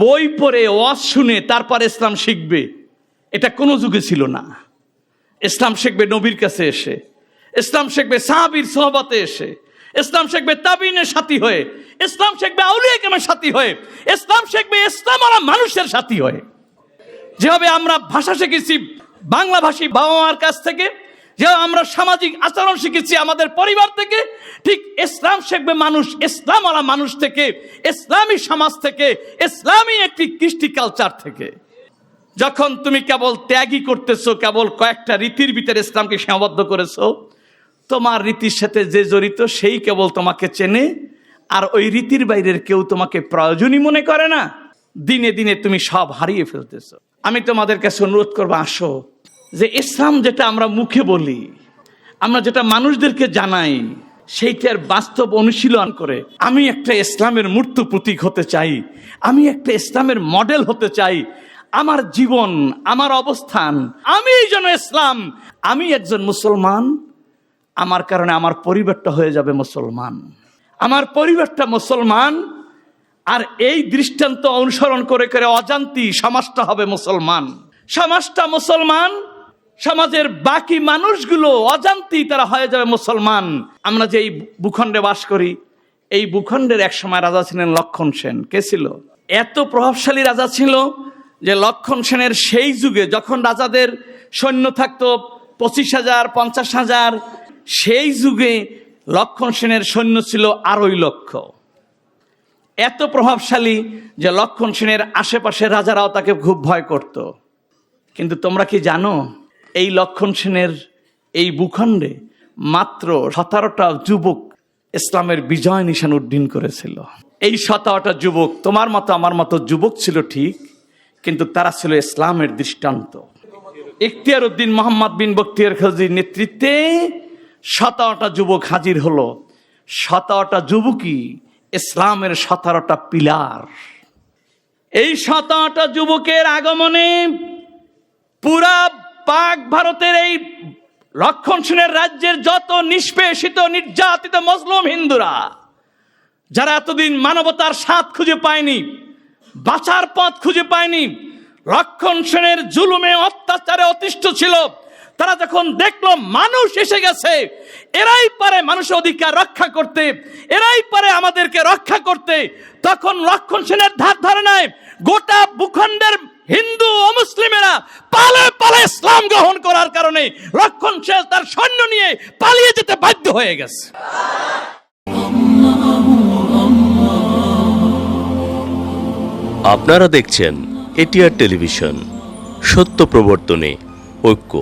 বই পড়ে, ওয়াজ শুনে তারপর ইসলাম শিখবে। এটা কোনো যুগে ছিল না। ইসলাম শিখবে নবীর কাছে এসে। ইসলাম শিখবে সাহাবির সহবতে এসে। ইসলাম শিখবে তাবিনের সাথী হয়ে। ইসলাম শিখবে আউলিয়া সাথী হয়ে। ইসলাম শিখবে ইসলাম আলা মানুষের সাথী হয়ে। যেভাবে আমরা ভাষা শিখেছি, বাংলা ভাষী বাবা মার কাছ থেকে যেভাবে আমরা সামাজিক আচরণ শিখেছি আমাদের পরিবার থেকে, ঠিক ইসলাম শিখবে মানুষ ইসলাম আলা মানুষ থেকে, ইসলামী সমাজ থেকে, ইসলামী একটি কৃষ্টি কালচার থেকে। যখন তুমি কেবল ত্যাগই করতেছো, কেবল কয়েকটা রীতির ভিতরে ইসলামকে সীমাবদ্ধ করেছ, তোমার রীতির সাথে যে জড়িত সেই কেবল তোমাকে চেনে, আর ওই রীতির বাইরের কেউ তোমাকে প্রয়োজনই মনে করে না। দিনে দিনে তুমি সব হারিয়ে ফেলতেছো। আমি তোমাদের কাছে অনুরোধ করব, আসো যে ইসলাম যেটা আমরা মুখে বলি, আমরা যেটা মানুষদেরকে জানাই সেইটার বাস্তব অনুশীলন করে। আমি একটা ইসলামের মূর্ত প্রতীক হতে চাই, আমি একটা ইসলামের মডেল হতে চাই, আমার জীবন, আমার অবস্থান, আমি যেন ইসলাম, আমি একজন মুসলমান, আমার কারণে আমার পরিবারটা হয়ে যাবে মুসলমান। আমার পরিবারটা মুসলমান, আর এই দৃষ্টান্ত অনুসরণ করে করে অজান্তি সমাজটা হবে মুসলমান। সমাজটা মুসলমান সমাজের বাকি মানুষগুলো অজান্তি তারা হয়ে যাবে মুসলমান। আমরা যে এই ভূখণ্ডে বাস করি, এই ভূখণ্ডের এক সময় রাজা ছিলেন লক্ষণ সেন। কে ছিল? এত প্রভাবশালী রাজা ছিল যে লক্ষণ সেনের সেই যুগে যখন রাজাদের সৈন্য থাকতো পঁচিশ হাজার, পঞ্চাশ হাজার, সেই যুগে লক্ষণ সেনের সৈন্য ছিল আড়াই লক্ষ। এত প্রভাবশালী যে লক্ষণ সেনের আশেপাশে রাজারাও তাকে খুব ভয় করত। কিন্তু তোমরা কি জানো এই লক্ষণ সেনের এই ভূখণ্ডে মাত্র সতেরোটা যুবক ইসলামের বিজয় নিশান উড্ডীন করেছিল। এই সতেরোটা যুবক তোমার মতো আমার মতো যুবক ছিল ঠিক, কিন্তু তারা ছিল ইসলামের দৃষ্টান্ত। ইখতিয়ার উদ্দিন মোহাম্মদ বিন বক্তিয়ার খাজির নেতৃত্বে সতেরোটা যুবক হাজির হলো। সতেরোটা যুবকই ইসলামের সতেরোটা পিলার। এই সতেরোটা যুবকের আগমনে পুরা পাক ভারতের এই লক্ষণ সেনের রাজ্যের যত নিষ্পেষিত, নির্যাতিত মজলুম হিন্দুরা, যারা এতদিন মানবতার স্বাদ খুঁজে পায়নি, বাঁচার পথ খুঁজে পায়নি লক্ষণ সেনের জুলুমে অত্যাচারে অতিষ্ঠ ছিল, তারা যখন দেখল মানুষ এসে গেছে, এরাই পারে মানুষের অধিকার রক্ষা করতে, এরাই পারে আমাদেরকে রক্ষা করতে, তখন লক্ষণ সেনের ধার ধারে নাই, গোটা ভূখণ্ডের হিন্দু ও মুসলিমেরা পালে পালে ইসলাম গ্রহণ করার কারণে রক্ষণশীল তার সৈন্য নিয়ে পালিয়ে যেতে বাধ্য হয়ে গেছে। আপনারা দেখছেন এটিআর টেলিভিশন, সত্য প্রবর্তনে ঐক্য।